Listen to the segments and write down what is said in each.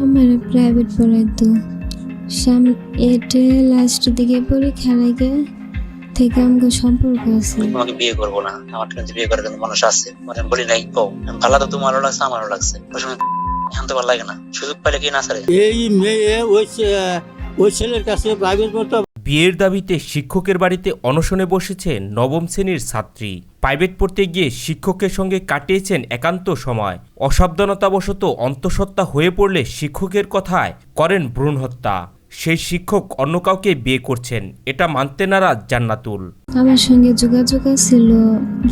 আমার প্রাইভেট পড়াইতো সাম এটে লাস্ট দিকে পরীক্ষা লাগে থেকে আমাকে সম্পর্ক আছে তোমাকে বিয়ে করব না আমার কিন্তু বিয়ে করার কিন্তু মানুষ আছে মানে বলি নাই কো ভালো তো তোমার ভালো লাগছে আমারও লাগছে ওই সময় শান্ত ভালো লাগে না সুযোগ পাইলে কি না সারে এই মেয়ে ওই ওই ছেলের কাছে প্রাইভেট পড়তো বিয়ের দাবিতে শিক্ষকের বাড়িতে অনশনে বসেছে নবম শ্রেণির ছাত্রী। প্রাইভেট পড়তে গিয়ে শিক্ষকের সঙ্গে কাটিয়েছেন একান্ত সময়। অসাবধানতাবশত অন্তঃসত্ত্বা হয়ে পড়লে শিক্ষকের কথায় করেন ভ্রূণ হত্যা সেই শিক্ষক অন্য কাউকে বিয়ে করছেন এটা মানতে নারাজ জান্নাতুল। আমার সঙ্গে যোগাযোগ ছিল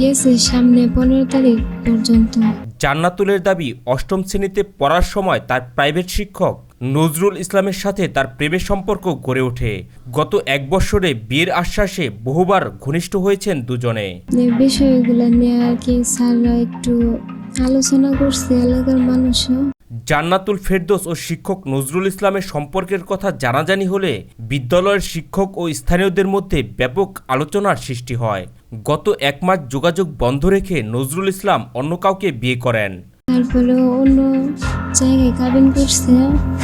গেছে সামনে পনেরো তারিখ পর্যন্ত। জান্নাতুলের দাবি অষ্টম শ্রেণীতে পড়ার সময় তার প্রাইভেট শিক্ষক নজরুল ইসলামের সাথে তার প্রেমের সম্পর্ক গড়ে ওঠে। গত এক বছরে বিয়ের আশ্বাসে বহুবার ঘনিষ্ঠ হয়েছেন দুজনে। বিষয়গুলো নিয়ে আর কি স্যাররা একটু আলোচনা করছে এলাকার মানুষও। জান্নাতুল ফেরদোস ও শিক্ষক নজরুল ইসলামের সম্পর্কের কথা জানাজানি হলে বিদ্যালয়ের শিক্ষক ও স্থানীয়দের মধ্যে ব্যাপক আলোচনার সৃষ্টি হয়। গত এক মাস যোগাযোগ বন্ধ রেখে নজরুল ইসলাম অন্য কাউকে বিয়ে করেন। তারপরে অন্য জায়গায় কাবিন করছে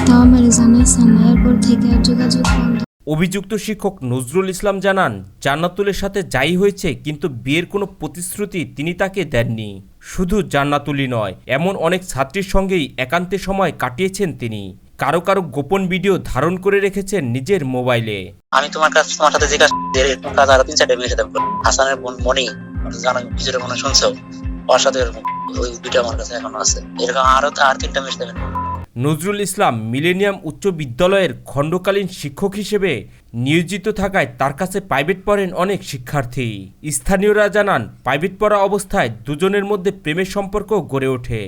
তাও আমার জানাইছে না এরপর থেকে আর যোগাযোগ বন্ধ। অভিযুক্ত শিক্ষক নজরুল ইসলাম জানান জান্নাতুলের সাথে যাই হয়েছে কিন্তু বিয়ের কোনো প্রতিশ্রুতি তিনি তাকে দেননি। শুধু জান্নাতুলই নয় এমন অনেক ছাত্রীর সঙ্গেই একান্তে সময় কাটিয়েছেন তিনি। কারও কারও গোপন ভিডিও ধারণ করে রেখেছেন নিজের মোবাইলে। আমি তোমার কাছে তোমার সাথে যে কাজ এরকম কাজ আরও তিন চারটা মেয়ের সাথে হাসানের বোন মনি জানো কিছুটা মনে শুনছো? এরকম ওই ভিডিও আমার কাছে এখনও আছে। এরকম আরও আর তিনটা সাথে আমি নজরুল ইসলাম মিলেনিয়াম উচ্চ বিদ্যালয়ের খণ্ডকালীন শিক্ষক হিসেবে নিয়োজিত থাকায় তার কাছে প্রাইভেট পড়েন অনেক শিক্ষার্থী। স্থানীয়রা জানান প্রাইভেট পড়া অবস্থায় দুজনের মধ্যে প্রেমের সম্পর্ক গড়ে ওঠে।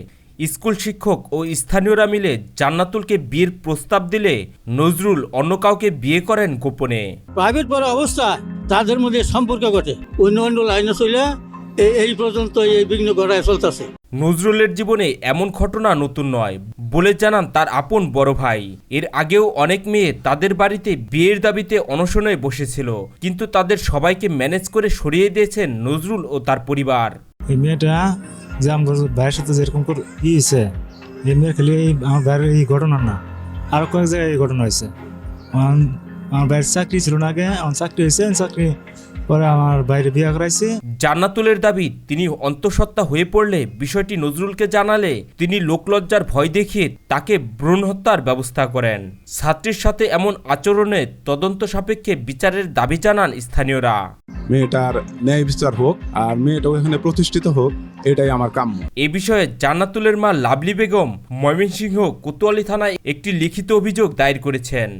স্কুল শিক্ষক ও স্থানীয়রা মিলে জান্নাতুলকে বিয়ের প্রস্তাব দিলে নজরুল অন্য কাউকে বিয়ে করেন গোপনে। প্রাইভেট পড়া অবস্থা তাদের মধ্যে সম্পর্ক ঘটে। অন্য অন্য লাইনে চলে এই এই পর্যন্ত এই বিঘ্ন ঘটায় চলতেছে। নজরুলের জীবনে এমন ঘটনা নতুন নয় বলে জানান তার আপন বড় ভাই। এর আগেও অনেক মেয়ে তাদের বাড়িতে বিয়ের দাবিতে অনশনে বসেছিল কিন্তু তাদের সবাইকে ম্যানেজ করে সরিয়ে দিয়েছেন নজরুল ও তার পরিবার। এই মেয়েটা যে আমার ভাইয়ের সাথে যেরকম করে ই হয়েছে এই মেয়ের খালি এই আমার ভাইয়ের এই ঘটনা না আরও কয়েক জায়গায় এই ঘটনা হয়েছে। আমার- আমার ভাইয়ের চাকরি ছিল না আগে আমার চাকরি হয়েছে চাকরি পরে আমার বাইরে বিয়ে করাইছে। জান্নাতুলের দাবি তিনি অন্তঃসত্ত্বা হয়ে পড়লে বিষয়টি নজরুলকে জানালে তিনি লোকলজ্জার ভয় দেখিয়ে তাকে ভ্রূণ হত্যার ব্যবস্থা করেন। ছাত্রীর সাথে এমন আচরণে তদন্ত সাপেক্ষে বিচারের দাবি জানান স্থানীয়রা। মেয়েটার ন্যায় বিচার হোক আর মেয়েটা এখানে প্রতিষ্ঠিত হোক এটাই আমার কাম্য। এ বিষয়ে জান্নাতুলের মা লাভলি বেগম ময়মনসিংহ কোতোয়ালি থানায় একটি লিখিত অভিযোগ দায়ের করেছেন।